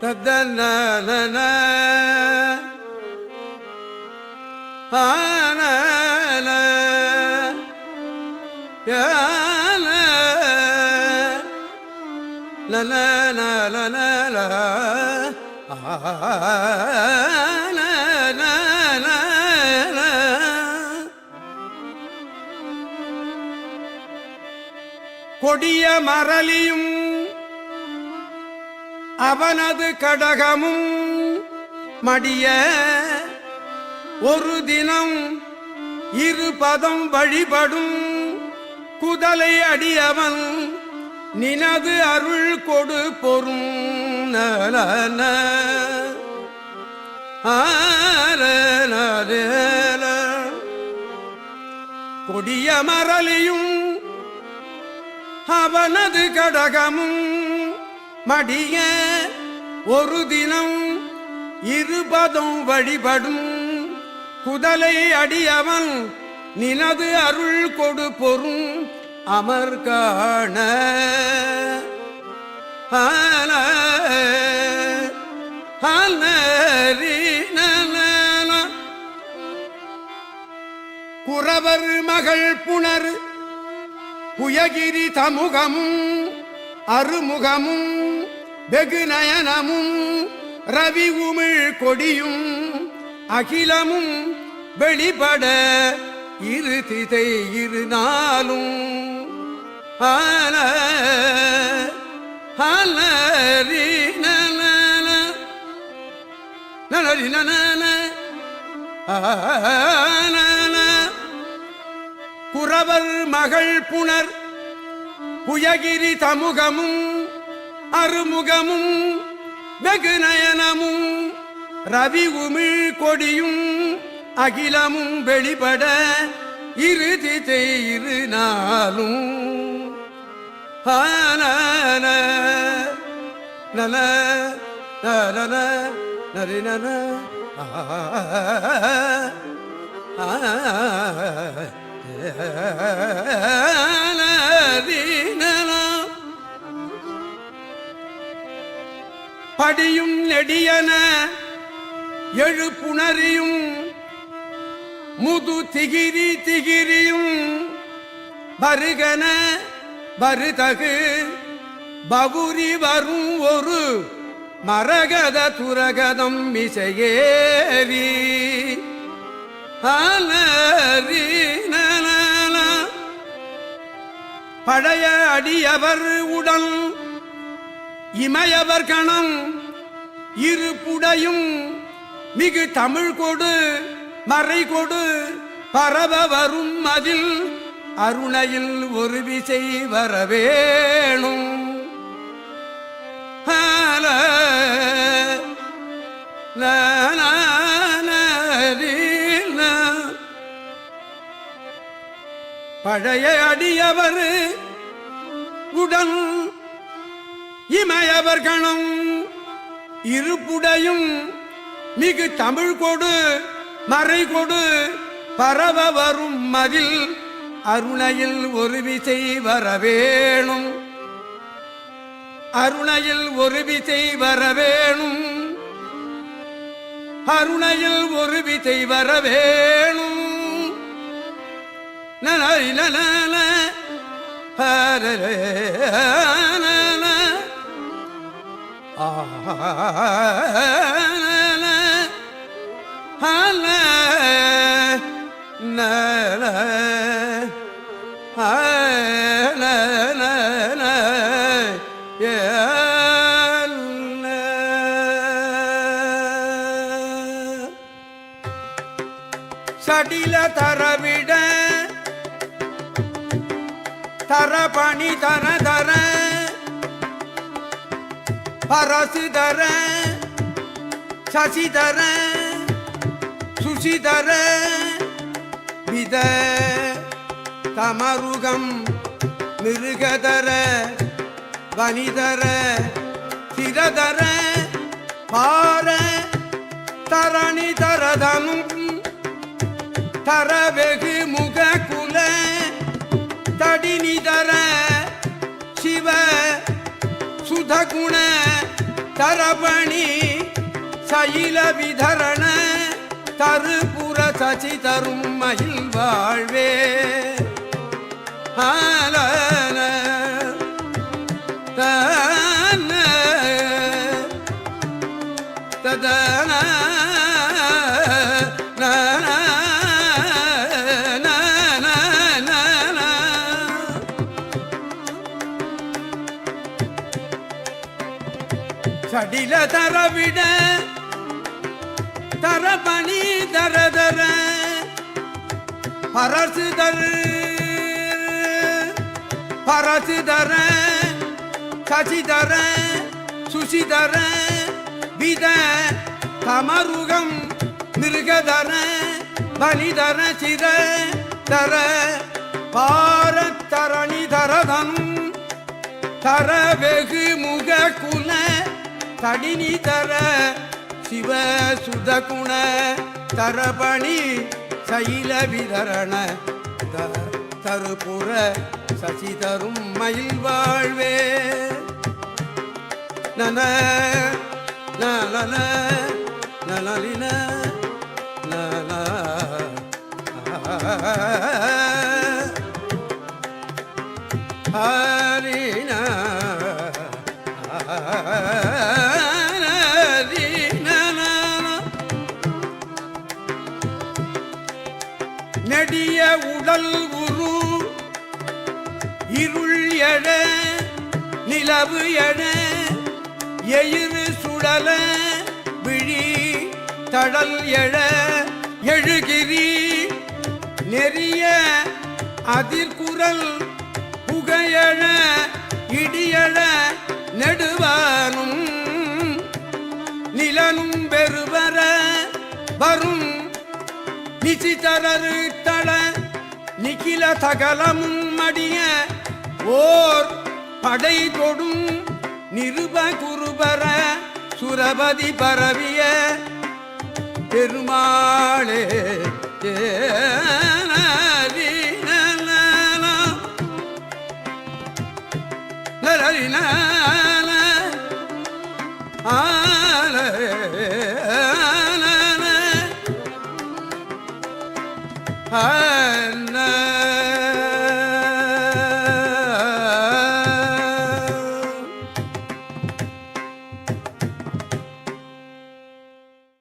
தத்தன ஆன கொடிய மரலியும் அவனது கடகமும் மடிய ஒரு தினம் இருபதம் வழிபடும் குதலை அடியவன் நினது அருள் கொடு பொறும் நலன. கொடிய மரலியும் அவனது கடகமும் மடிய ஒரு தினம் இருபதும் வழிபடும் குதலை அடியவன் நினது அருள் கொடு பொறும் அமர் காண. குறவர் மகள் புனர் புயகிரி தமுகமும் அருமுகமும் வெகு நயனமும் ரவி உமிழ் கொடியும் அகிலமும் வெளிப்பட இரு திசை இரு நாளும். ஆல ஆலரி நலன நலரி நலன குறவர் மகள் புனர் புயகிரி தமுகமும் அருமுகமும் வெகு நயனமும் ரவி உமிழ் கொடியும் அகிலமும் வெளிப்பட இரு திசை இரு நாளும் ஆனன நல நலன நரினன ஆ படியும் நெடியன எழுப்புணரியும் முது திகிரி திகிரியும் வருகன வருதகு. பவுரி வரும் ஒரு மரகத துரகதம் மிசையேறி அலறி பழைய அடியவர் உடல் இமையவர் கணம் இருப்புடையும் மிகு தமிழ் கொடு மறை கொடு பரவ வரும் அதில் அருணையில் ஒரு விசை வரவேணும். பழைய அடியவர் உடன் இமையவர் கணம் இருப்புடையும் மிகு தமிழ் கொடு மறை கொடு பரவ வரும் மதில் அருணையில் ஒரு விசை வரவேணும் அருணையில் ஒரு விசை வரவேணும் அருணையில் ஒரு விசை வரவேணும் நலரி நலன நல. ஆனல. நல. சடில தரவிட தர பணி தர தர. பரசு தர சசி தர சுசி தர வித தமருகம் மிருகதர வனிதர சிரதர பார தரணி தரதனும் தர தரபணி சைல விதரண தருபுர சசி தரும் மகிழ் வாழ்வே. சடில தரவிட தரபணி தரதர பரசு தரு பரசு தர. சசிதர சுசிதர வித தமருகம் மிருகதர பலிதர சித தர பாரத்தரணி தரதம் தர வெகு முக குல தடினி தர சிவ சுதகுண தரபணி சைல விதரண தருபுற சசி தரும் மயில் வாழ்வே. நன நலன நலலின நல. நெடிய உடல் உரு இருள் எழ நிலவு எழ எயிறு சுடல விழி தடல் எழ எழுகிரி நெறிய அதிர்குரல் புகையழ இடியழ நெடுவானும் நிலனும் பெறுவர வரும் பிசிதரரு தள நிகில தகலமும் மடிய ஓர் படை தொடும் நிருப குருபர சுரபதி பரவிய பெருமாளே ஏ ஆன. ஆன.